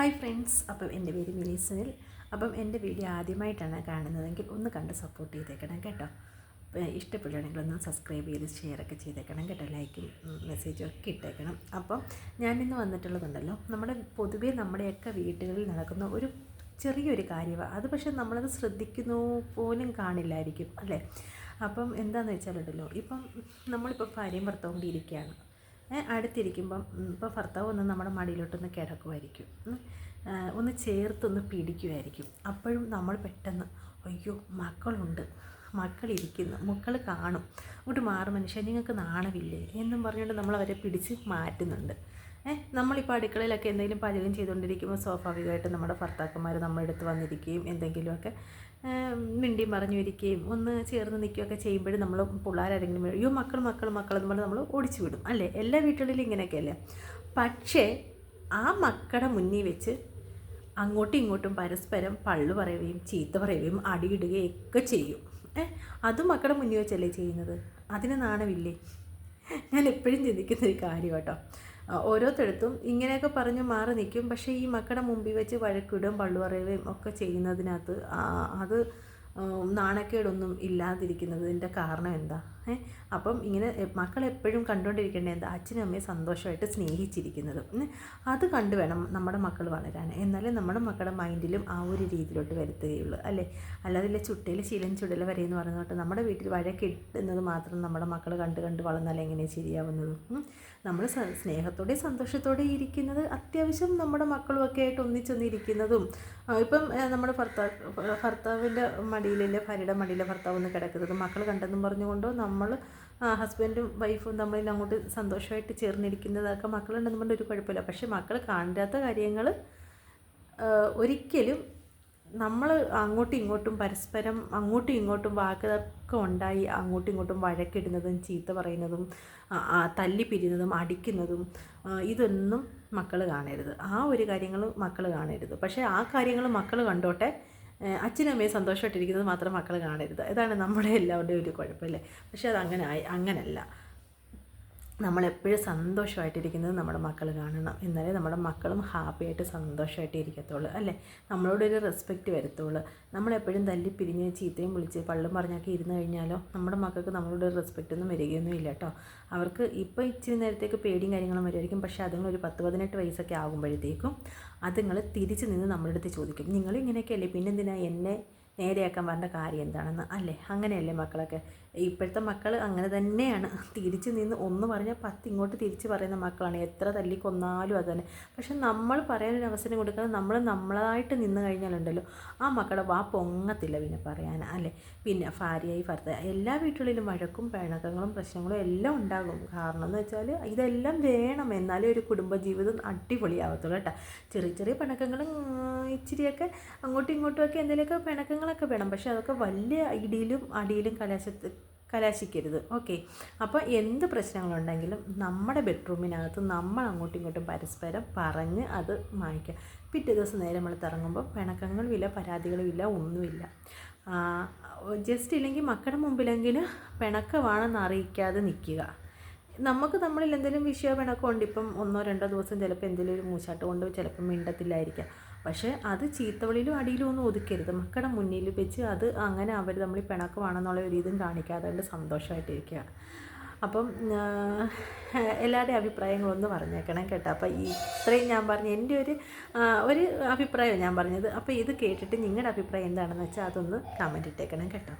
Hi friends അപ്പം എന്റെ പേര് മിനി സുനിൽ അപ്പം എന്റെ വീഡിയോ ആദ്യമായിട്ടാണ് കാണുന്നതെങ്കിൽ ഒന്ന് കണ്ട് സപ്പോർട്ട് ചെയ്തേക്കണം കേട്ടോ. ഇഷ്ടപ്പെടുകയാണെങ്കിൽ ഒന്ന് സബ്സ്ക്രൈബ് ചെയ്ത് ഷെയറൊക്കെ ചെയ്തേക്കണം കേട്ടോ. ലൈക്കും മെസ്സേജും ഒക്കെ ഇട്ടേക്കണം. അപ്പം ഞാനിന്ന് വന്നിട്ടുള്ളതുണ്ടല്ലോ നമ്മുടെ പൊതുവേ നമ്മുടെയൊക്കെ വീടുകളിൽ നടക്കുന്ന ഒരു ചെറിയൊരു കാര്യമാണ് അത് പക്ഷേ നമ്മളത് ശ്രദ്ധിക്കുന്നു പോലും കാണില്ലായിരിക്കും അല്ലേ? അപ്പം എന്താണെന്ന് വെച്ചാലുണ്ടല്ലോ ഇപ്പം നമ്മളിപ്പോൾ ഭാര്യയും ഭർത്താവും കൂടി ഇരിക്കുകയാണ്. അടുത്തിരിക്കുമ്പം ഇപ്പോൾ ഭർത്താവ് ഒന്ന് നമ്മുടെ മടിയിലോട്ടൊന്ന് കിടക്കുമായിരിക്കും ഒന്ന് ചേർത്തൊന്ന് പിടിക്കുമായിരിക്കും അപ്പോഴും നമ്മൾ പെട്ടെന്ന് അയ്യോ മക്കളുണ്ട്. മക്കളിരിക്കുന്നു. മക്കൾ കാണും. അങ്ങോട്ട് മാറും മനുഷ്യൻ നിങ്ങൾക്ക് നാണമില്ലേ? എന്നും പറഞ്ഞുകൊണ്ട് നമ്മൾ അവരെ പിടിച്ച് മാറ്റുന്നുണ്ട്. ഏഹ് നമ്മളിപ്പോൾ അടുക്കളയിലൊക്കെ എന്തെങ്കിലും പാചകം ചെയ്തുകൊണ്ടിരിക്കുമ്പോൾ സ്വാഭാവികമായിട്ട് നമ്മുടെ ഭർത്താക്കന്മാർ നമ്മുടെ അടുത്ത് വന്നിരിക്കുകയും എന്തെങ്കിലുമൊക്കെ മിണ്ടി മറിഞ്ഞു ഇരിക്കുകയും ഒന്ന് ചേർന്ന് നിൽക്കുകയൊക്കെ ചെയ്യുമ്പോഴും നമ്മൾ പിള്ളേരാരെങ്കിലും അയ്യോ മക്കൾ മക്കൾ മക്കൾ എന്ന് പറഞ്ഞ് നമ്മൾ ഓടിച്ചു വിടും. അല്ലേ? എല്ലാ വീട്ടുകളിലും ഇങ്ങനെയൊക്കെ അല്ലേ പക്ഷേ ആ മക്കളുടെ മുന്നിൽ വെച്ച് അങ്ങോട്ടും ഇങ്ങോട്ടും പരസ്പരം പള്ളു പറയുകയും ചീത്ത പറയുകയും അടിയിടുകയും ഒക്കെ ചെയ്യും. അതും മക്കളുടെ മുന്നിൽ വെച്ചല്ലേ ചെയ്യുന്നത്? അതിന് നാണമില്ലേ? ഞാൻ എപ്പോഴും ചിന്തിക്കുന്ന ഒരു കാര്യം കേട്ടോ. ഓരോരുത്തടത്തും ഇങ്ങനെയൊക്കെ പറഞ്ഞ് മാറി നിൽക്കും. പക്ഷേ ഈ മക്കളുടെ മുമ്പിൽ വെച്ച് വഴക്കിടും പള്ളുപറയുകയും ഒക്കെ ചെയ്യുന്നതിനകത്ത് അത് നാണക്കേടൊന്നും ഇല്ലാതിരിക്കുന്നതിന്റെ കാരണം എന്താ? അപ്പം ഇങ്ങനെ മക്കൾ എപ്പോഴും കണ്ടുകൊണ്ടിരിക്കേണ്ടത് എന്താ? അച്ഛനും അമ്മയും സന്തോഷമായിട്ട് സ്നേഹിച്ചിരിക്കുന്നത്. അത് കണ്ടു വേണം നമ്മുടെ മക്കൾ വളരാൻ. എന്നാലേ നമ്മുടെ മക്കളുടെ മൈൻഡിലും ആ ഒരു രീതിയിലോട്ട് വരുത്തുകയുള്ളൂ അല്ലേ? അല്ലാതെ ചുട്ടയിൽ ശീലം ചുടല വരെ എന്ന് പറയുന്നത് നമ്മുടെ വീട്ടിൽ വഴക്കിട്ടുന്നത് മാത്രം നമ്മുടെ മക്കൾ കണ്ട് കണ്ട് വളർന്നാൽ എങ്ങനെ ശരിയാവുന്നത്? നമ്മൾ സ്നേഹത്തോടെ സന്തോഷത്തോടെ ഇരിക്കുന്നത് അത്യാവശ്യം നമ്മുടെ മക്കളുമൊക്കെ ആയിട്ട് ഒന്നിച്ചൊന്നിരിക്കുന്നതും. ഇപ്പം നമ്മുടെ ഭർത്താവ് ഭർത്താവിന്റെ മടിയിലെ ഭാര്യയുടെ മടിയിലെ ഭർത്താവ് ഒന്ന് കിടക്കുന്നത്? മക്കൾ കണ്ടെന്നും പറഞ്ഞുകൊണ്ടോ നമ്മൾ ഹസ്ബൻഡും വൈഫും തമ്മിൽ അങ്ങോട്ട് സന്തോഷമായിട്ട് ചേർന്നിരിക്കുന്നതൊക്കെ മക്കളുണ്ടെന്ന് ഒരു കുഴപ്പമില്ല. പക്ഷേ മക്കൾ കാണാത്ത കാര്യങ്ങൾ ഒരിക്കലും നമ്മൾ അങ്ങോട്ടും ഇങ്ങോട്ടും പരസ്പരം അങ്ങോട്ടും ഇങ്ങോട്ടും വാക്കൊക്കെ ഉണ്ടായി അങ്ങോട്ടും ഇങ്ങോട്ടും വഴക്കിടുന്നതും ചീത്ത പറയുന്നതും തല്ലി പിരിയുന്നതും അടിക്കുന്നതും ഇതൊന്നും മക്കൾ കാണരുത്. ആ ഒരു കാര്യങ്ങൾ മക്കൾ കാണരുത്. പക്ഷേ ആ കാര്യങ്ങൾ മക്കൾ കണ്ടോട്ടെ അച്ഛനും അമ്മയും സന്തോഷമായിട്ടിരിക്കുന്നത് മാത്രം മക്കൾ കാണരുത്. ഇതാണ് നമ്മുടെ എല്ലാവരുടെയും ഒരു കുഴപ്പമില്ലേ പക്ഷേ അത് അങ്ങനെ ആയി അങ്ങനല്ല. നമ്മളെപ്പോഴും സന്തോഷമായിട്ടിരിക്കുന്നത് നമ്മുടെ മക്കൾ കാണണം. എന്നാലേ നമ്മുടെ മക്കളും ഹാപ്പിയായിട്ട് സന്തോഷമായിട്ട് ഇരിക്കത്തുള്ളൂ അല്ലേ? നമ്മളോടൊരു റെസ്പെക്റ്റ് വരത്തുള്ളൂ. നമ്മളെപ്പോഴും തല്ലി പിരിഞ്ഞ് ചീത്തയും വിളിച്ച് പള്ളും പറഞ്ഞൊക്കെ ഇരുന്ന് കഴിഞ്ഞാലോ നമ്മുടെ മക്കൾക്ക് നമ്മളോട് റെസ്പെക്റ്റ് ഒന്നും വരികയൊന്നും ഇല്ല കേട്ടോ. അവർക്ക് ഇപ്പോൾ ഇച്ചിരി നേരത്തേക്ക് പേടിയും കാര്യങ്ങളും വരുമായിരിക്കും. പക്ഷേ അതുങ്ങൾ ഒരു പത്ത് പതിനെട്ട് വയസ്സൊക്കെ ആകുമ്പോഴത്തേക്കും അതുങ്ങൾ തിരിച്ച് നിന്ന് നമ്മളെടുത്ത് ചോദിക്കും. നിങ്ങൾ ഇങ്ങനെയൊക്കെ അല്ലേ പിന്നെന്തിനാണ് എന്നെ നേരെയാക്കാൻ പറഞ്ഞ കാര്യം എന്താണെന്ന്. അല്ലേ? അങ്ങനെയല്ലേ മക്കളൊക്കെ? ഇപ്പോഴത്തെ മക്കൾ അങ്ങനെ തന്നെയാണ്. തിരിച്ച് നിന്ന് ഒന്ന് പറഞ്ഞാൽ പത്ത് ഇങ്ങോട്ട് തിരിച്ച് പറയുന്ന മക്കളാണ്. എത്ര തല്ലി കൊന്നാലും അത് തന്നെ. പക്ഷെ നമ്മൾ പറയാനൊരു അവസരം കൊടുക്കാതെ നമ്മൾ നമ്മളായിട്ട് നിന്ന് കഴിഞ്ഞാലുണ്ടല്ലോ ആ മക്കളുടെ വാ പൊങ്ങത്തില്ല പിന്നെ പറയാൻ. അല്ലേ? പിന്നെ ഭാര്യയായി ഭർത്ത എല്ലാ വീട്ടുകളിലും വഴക്കും പിണക്കങ്ങളും പ്രശ്നങ്ങളും എല്ലാം ഉണ്ടാകും. കാരണം എന്ന് വെച്ചാൽ ഇതെല്ലാം വേണം. എന്നാലേ ഒരു കുടുംബജീവിതം അടിപൊളിയാവത്തുള്ളൂ കേട്ടോ. ചെറിയ ചെറിയ പിണക്കങ്ങളും ഇച്ചിരിയൊക്കെ അങ്ങോട്ടും ഇങ്ങോട്ടും ഒക്കെ എന്തെങ്കിലുമൊക്കെ പിണക്കങ്ങളൊക്കെ വേണം. പക്ഷേ അതൊക്കെ വലിയ ഇടിയിലും അടിയിലും കലാശത്ത് കലാശിക്കരുത്. ഓക്കെ. അപ്പോൾ എന്ത് പ്രശ്നങ്ങളുണ്ടെങ്കിലും നമ്മുടെ ബെഡ്റൂമിനകത്ത് നമ്മൾ അങ്ങോട്ടും ഇങ്ങോട്ടും പരസ്പരം പറഞ്ഞ് അത് മായ്ക്കുക പിറ്റേ ദിവസം നേരെ നമ്മൾ തിറങ്ങുമ്പോൾ പിണക്കങ്ങളുമില്ല പരാതികളുമില്ല ഒന്നുമില്ല. ജസ്റ്റ് ഇല്ലെങ്കിൽ മക്കളുടെ മുമ്പിലെങ്കിലും പിണക്കമാണെന്ന് അറിയിക്കാതെ നിൽക്കുക. നമുക്ക് നമ്മളിൽ എന്തെങ്കിലും വിഷയോ പിണക്കോ ഉണ്ട്. ഇപ്പം ഒന്നോ രണ്ടോ ദിവസം ചിലപ്പോൾ എന്തെങ്കിലും ഒരു മൂശാട്ട് കൊണ്ട് ചിലപ്പോൾ മിണ്ടത്തില്ലായിരിക്കാം. പക്ഷേ അത് ചീത്തവളിയിലും അടിയിലും ഒന്നും ഒതുക്കരുത്. മക്കളുടെ മുന്നിൽ വെച്ച് അത് അങ്ങനെ അവർ നമ്മൾ പിണക്കമാണെന്നുള്ള ഒരു ഇതും കാണിക്കാതെ കൊണ്ട് സന്തോഷമായിട്ടിരിക്കുക അപ്പം എല്ലാവരുടെയും അഭിപ്രായങ്ങളൊന്ന് പറഞ്ഞേക്കണം കേട്ടോ. അപ്പോൾ ഇത്രയും ഞാൻ പറഞ്ഞു എന്റെ ഒരു ഒരു അഭിപ്രായം ഞാൻ പറഞ്ഞത്. അപ്പോൾ ഇത് കേട്ടിട്ട് നിങ്ങളുടെ അഭിപ്രായം എന്താണെന്ന് വെച്ചാൽ അതൊന്ന് കമന്റ് ഇട്ടേക്കണം കേട്ടോ.